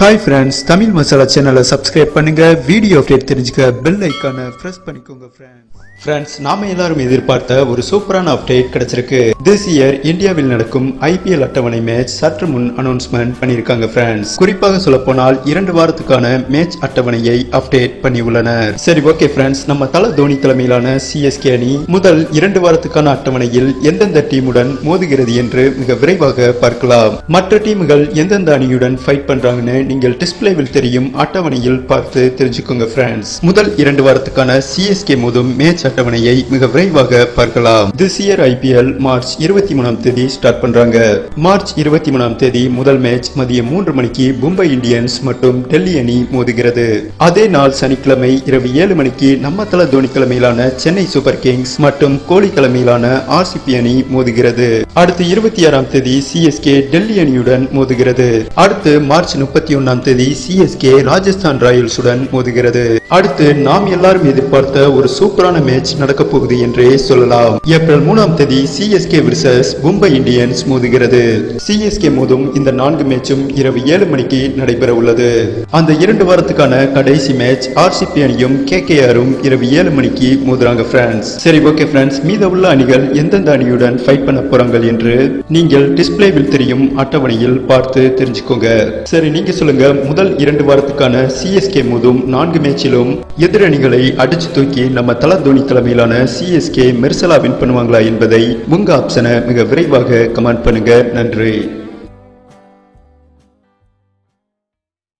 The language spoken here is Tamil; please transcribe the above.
ஹாய் ஃப்ரெண்ட்ஸ் தமிழ் மசாலா சேனலை சப்ஸ்கிரைப் பண்ணுங்க. வீடியோ அப்டேட் தெரிஞ்சுக்க பெல் ஐக்கானை ப்ரெஸ் பண்ணிக்கோங்க ஃப்ரெண்ட்ஸ் ஃப்ரெண்ட்ஸ் நாம எல்லாரும் எதிர்பார்த்த ஒரு சூப்பரான அப்டேட் கிடைச்சிருக்கு. திஸ் இயர் இந்தியாவில் நடக்கும் ஐபிஎல் அட்டவணை மேட்ச் சற்று முன் அனௌன்ஸ்மெண்ட் பண்ணியிருக்காங்க ஃப்ரெண்ட்ஸ் குறிப்பாக சொல்ல போனால் இரண்டு வாரத்துக்கான மேட்ச் அட்டவணையை அப்டேட் பண்ணியுள்ளனர். சரி ஓகே ஃப்ரெண்ட்ஸ் நம்ம தல தோனி தலைமையிலான சிஎஸ்கே அணி முதல் இரண்டு வாரத்துக்கான அட்டவணையில் எந்தெந்த டீமுடன் மோதுகிறது என்று மிக விரைவாக பார்க்கலாம். மற்ற டீமுகள் எந்தெந்த அணியுடன் ஃபைட் பண்றாங்கன்னு நீங்கள் டிஸ்பிளேவில் தெரியும் அட்டவணையில் பார்த்து தெரிஞ்சுக்கோங்க ஃப்ரெண்ட்ஸ் முதல் இரண்டு வாரத்துக்கான சிஎஸ்கே மோதும் மேட்ச் அட்டவணையை மிக விரைவாக பார்க்கலாம். திஸ் இயர் ஐபிஎல் மார்ச் இருபத்தி மூணாம் தேதி ஸ்டார்ட் பண்றாங்க. மார்ச் இருபத்தி மூணாம் தேதி முதல் மேட்ச் மதியம் மூன்று மணிக்கு மும்பை இந்தியன்ஸ் மற்றும் டெல்லி அணி மோதுகிறது. அதே நாள் சனிக்கிழமை இரவு ஏழு மணிக்கு நம்ம தல தோனி தலைமையிலான சென்னை சூப்பர் கிங்ஸ் மற்றும் கோலி தலைமையிலான ஆர்சிபி அணி மோதுகிறது. அடுத்து இருபத்தி ஆறாம் தேதி சிஎஸ்கே டெல்லி அணியுடன் மோதுகிறது. அடுத்து மார்ச் முப்பத்தி ஒன்னாம் தேதி சிஎஸ்கே ராஜஸ்தான் ராயல்ஸுடன் மோதுகிறது. அடுத்து நாம் எல்லாரும் எதிர்பார்த்த ஒரு சூப்பரான மேட்ச் நடக்க போகுது என்றே சொல்லலாம். ஏப்ரல் மூணாம் தேதி CSK CSK versus Mumbai Indians மோதுகிறது. சிஎஸ்கே மோதும் இந்த நான்கு மேட்சும் இரவு ஏழு மணிக்கு நடைபெற உள்ளது. அந்த இரண்டு வாரத்துக்கான கடைசி மேட்ச் ஆர்சிபி அணியும் கே கே ஆரும் இரவு ஏழு மணிக்கு மோதுறாங்க ஃப்ரெண்ட்ஸ் சரி ஓகே ஃப்ரெண்ட்ஸ் மீத உள்ள அணிகள் எந்தெந்த அணியுடன் ஃபைட் பண்ண போறாங்க என்று நீங்கள் டிஸ்பிளேவில் தெரியும் அட்டவணையில் பார்த்து தெரிஞ்சுக்கோங்க. சரி நீங்க சொல்லுங்க. முதல் இரண்டு வாரத்துக்கான சிஎஸ்கே மோதும் நான்கு மேட்சிலும் எதிரணிகளை அடிச்சு தூக்கி நம்ம தல தோனி தலைமையிலான சிஎஸ்கே மெர்சலா வின் பண்ணுவாங்களா என்பதை உங்க ஆப்ஷனை மிக விரைவாக கமெண்ட் பண்ணுங்க. நன்றி.